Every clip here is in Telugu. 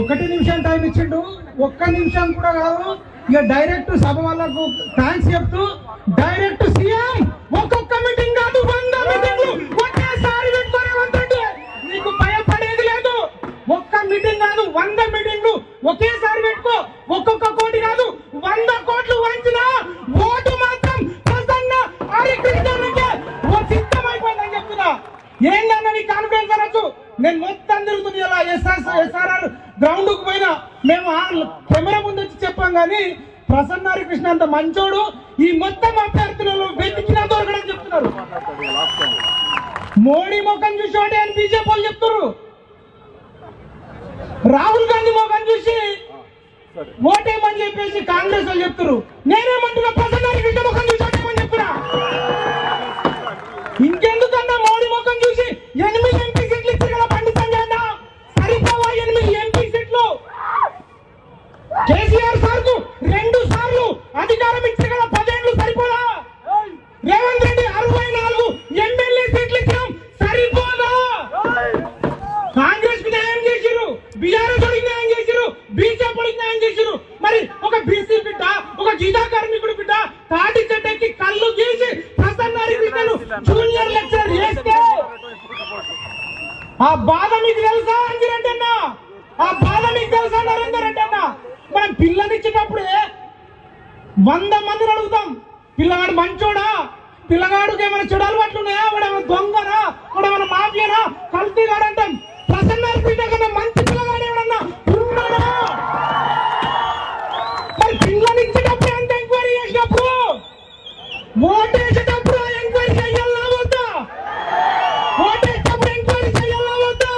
ఒకటి నిమిషం టైం ఇచ్చిండు. ఒక్క నిమిషం కూడా కాదు. ఇక డైరెక్ట్ సభ వాళ్ళకు థ్యాంక్స్ చెప్తూ డైరెక్ట్ సీఎం ఒక్కొక్క మీటింగ్ కాదు వంద మీటింగ్లు ఒకేసారి పెట్టుకునే వంతంటే నీకు భయపడేది లేదు. ఒక్క మీటింగ్ కాదు వంద మీటింగ్లు ఒకేసారి పెట్టుకో. ఒక్కొక్క కోటి కాదు వంద కోట్లు వంచిన ఓటు మాత్రం ప్రసన్న హరికృష్ణకే ఓ సిద్ధమైపోయిందని చెప్తున్నా. ఏందన్న నీ కాన్ఫిడెన్స్ అనొచ్చు? నేను మొత్తం తిరుగుతుంది ఇలా ఎస్ఆర్ ఎస్ఆర్ఆర్ గ్రౌండ్కు పోయినా మేము కెమెరా ముందు వచ్చి చెప్పాం కానీ ప్రసన్న హరికృష్ణ అంత మంచోడు. ఈ మొత్తం అభ్యర్థులలో వెతికినా దొరకడం చెప్తున్నారు. మోడీ ముఖం చూసి అని బీజేపీ వాళ్ళు చెప్తున్నారు. రాహుల్ గాంధీ ముఖం చూసి ఓటేమని చెప్పేసి కాంగ్రెస్ వాళ్ళు చెప్తున్నారు. నేనేమంటున్నా? ప్రసన్న హరికృష్ణ ముఖం చూసి ఓటేమని చెప్తున్నా. ఇంకెందుకన్నా మోడీ ముఖం చూసి ఎనిమిది రేవంత్ రెడ్డి అరవై నాలుగు ఎమ్మెల్యే సీట్లు ఇచ్చాం. సరిపోదా? కాంగ్రెస్కి న్యాయం చేసిరు బీఆర్ఎస్ వాడికి న్యాయం చేసిరు బీజేపీ వాడికి న్యాయం చేసిరు మరి ఒక బీసీ బిడ్డ ఒక గీతా కార్మికుడు బిడ్డ తాటి చెట్టెక్కి కళ్ళు గీసి ప్రసన్న హరికృష్ణను జూనియర్ లెక్చరర్ చేస్తే ఆ బాధ మీకు తెలుసా అంజిరెడ్డి అన్న ఆ బాధ మీకు తెలుసా నరేందర్ రెడ్డి అన్న మనం పిల్లనిచ్చేటప్పుడే వంద మందిని అడుగుతాం. పిల్లగాడు మంచోడా? పిల్లగాడికి ఏమైనా చెడు అలవాట్లు ఉన్నాయా? వాడు ఏమైనా దొంగనా? వాడు ఏమైనా మాఫియానా? కల్తీగాడు అంటాం ప్రసన్న పీట కన్నా మంచి పిల్లగాడు ఏమన్నా ఉన్నాడా? మరి పిల్లనిచ్చేటప్పుడు ఎంత ఎంక్వైరీ చేసినప్పుడు? ఓటేసేటప్పుడు ఎంక్వైరీ చేయాలా వద్దా? వేసేటప్పుడు ఎంక్వైరీ చేయాలా వద్దా?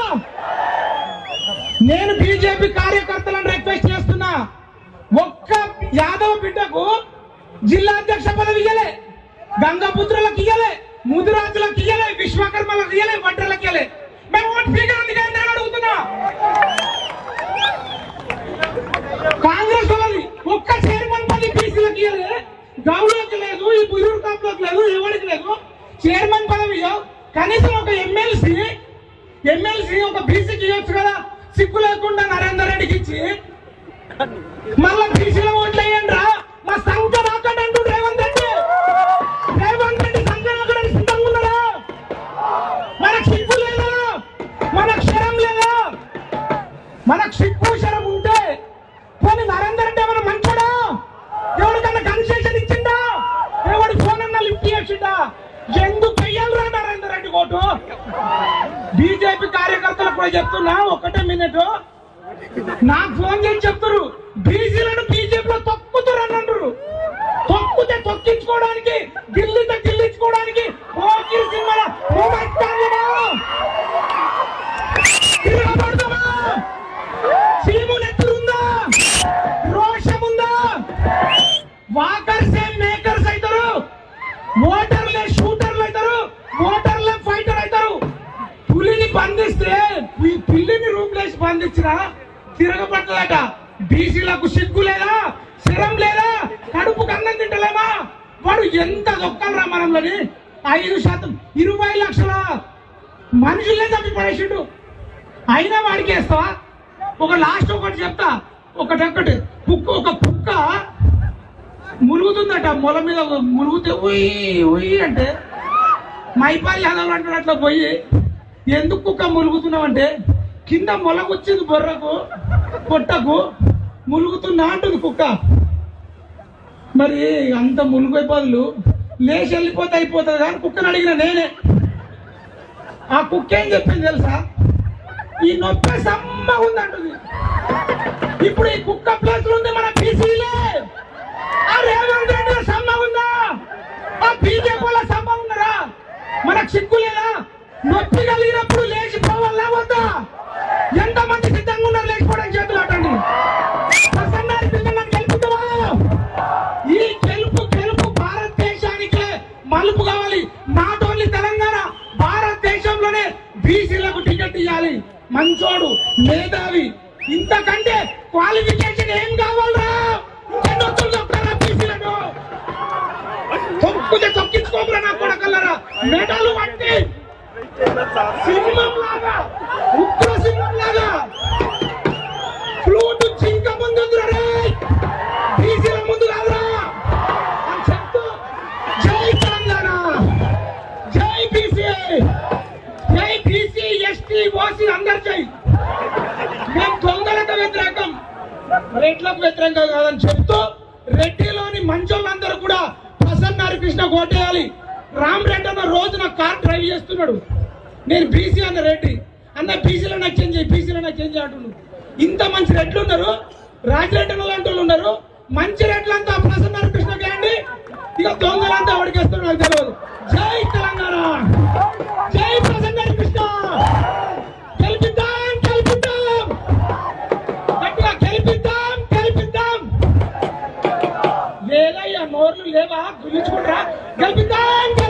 నేను బీజేపీ కార్యకర్తలను రిక్వెస్ట్ చేస్తున్నా. ఒక్క యాదవ్ బిడ్డకు జిల్లా అధ్యక్ష పదవి ఇయ్యలే. గంగపుత్రులకు ఇయ్యలే ముదిరాజులకు ఇయ్యలే విశ్వకర్మలకు ఇయ్యలే వడ్రలకు ఇయ్యలే. మేము ఓటు స్పీకర్ ఉంది కానీ నేను అడుగుతున్నా. కాంగ్రెస్ వాళ్ళది ఒక్క చైర్మన్ పది బీసీలకు ఇయ్యలే. గౌడకి లేదు ఈ బుజూర్ కాపులకు లేదు ఎవరికి లేదు. చైర్మన్ పదవి కనీసం ఒక ఎమ్మెల్సీ ఎమ్మెల్సీ ఒక బీసీకి ఇవ్వచ్చు కదా. సిగ్గు లేకుండా నరేందర్ రెడ్డికి ఇచ్చి మళ్ళా బీసీలో ఓట్లు వేయండి రా. మా సంఖ్య రాకండి అంటూ రేవంత్ రెడ్డి రేవంత్ రెడ్డి సంఖ్య రాకడానికి సిద్ధంగా ఉన్నాడా మనకు సిగ్గు లేదా మనకు శరం లేదా మనకు సిగ్గు శరం ఉంటే పోనీ నరేందర్ రెడ్డి ఏమైనా మంచోడా ఎవరికన్నా కన్సెషన్ ఇచ్చిందా ఎవడి ఫోన్ అన్నా లిఫ్ట్ చేసిందా ఎందుకు చెయ్యాలరా నరేందర్ రెడ్డి కోటు. బీజేపీ కార్యకర్తలకు కూడా చెప్తున్నా ఒకటే మినిట్ నాకు ఫోన్ చేసి చెప్తారు బీసీలను రూమ్ లేసి బంధించిన బీసీలకు సిగ్గు లేదా? శరం లేదా? కడుపు కన్నం తింటలేమా? వాడు ఎంత దొక్కలరా మనంలోని? ఐదు శాతం ఇరవై లక్షల మనుషులే తప్పి పడేసిండు. అయినా వాడికి వేస్తావా? ఒక లాస్ట్ ఒకటి చెప్తా. ఒకటి ఒకటి. కుక్క ఒక కుక్క మురుగుతుందట మొల మీద మురుగుతే ఉయ్యి ఉయ్యి అంటే. మైపాల్ యాదవ్ అంటాడు అట్లా పోయి ఎందుకు కుక్క మురుగుతున్నావు అంటే కింద మొలకొచ్చింది బొర్రకు పొట్టకు ములుగుతున్నా అంటుంది కుక్క. మరి అంత ములుగు బదులు లేచి వెళ్ళిపోతే అయిపోతుంది కానీ కుక్కని అడిగిన నేనే. ఆ కుక్క ఏం చెప్పింది తెలుసా? ఈ నొప్పి సమ్మ ఉందంటుంది ఇప్పుడు ఈ కుక్క ప్లేస్ ఉంది మన పీసీలే అరే రేవంత్ రెడ్డి మంచోడు మేధావి. ఇంతకంటే క్వాలిఫికేషన్ ఏం కావాలరా? ఇంకెన్ని వస్తువులు చెప్తారా బీసీలకు తొక్కితే తొక్కించుకోకరా నా కొడకల్లరా. మెడలు పట్టి. సింహం లాగా ఉగ్ర సింహం లాగా కావాల్సి అందరు చేయి మేము దొంగలకు వ్యతిరేకం. రెడ్లకు వ్యతిరేకంగా కాదని చెప్తూ రెడ్డిలోని మంచోళ్ళందరూ కూడా ప్రసన్న హరికృష్ణ కోటేయాలి. రామ్ రెడ్డి అన్న రోజున కార్ డ్రైవ్ చేస్తున్నాడు. నేను బీసీ అన్న రెడ్డి. అన్న బీసీలో నాకు చేంజ్ చేయి బీసీలో నాకు చేంజ్ అంటున్నాడు ఇంత మంచి రెడ్లు ఉన్నారు. రాజిరెడ్డి లాంటి వాళ్ళు ఉన్నారు. మంచి రెడ్లంతా ప్రసన్న హరికృష్ణ చేయండి ఇక దొంగలంతా అడిగేస్తున్నాడు నాకు తెలియదు. జై తెలంగాణ. పిలుచుకుంటారా గెలిపిద్దాం.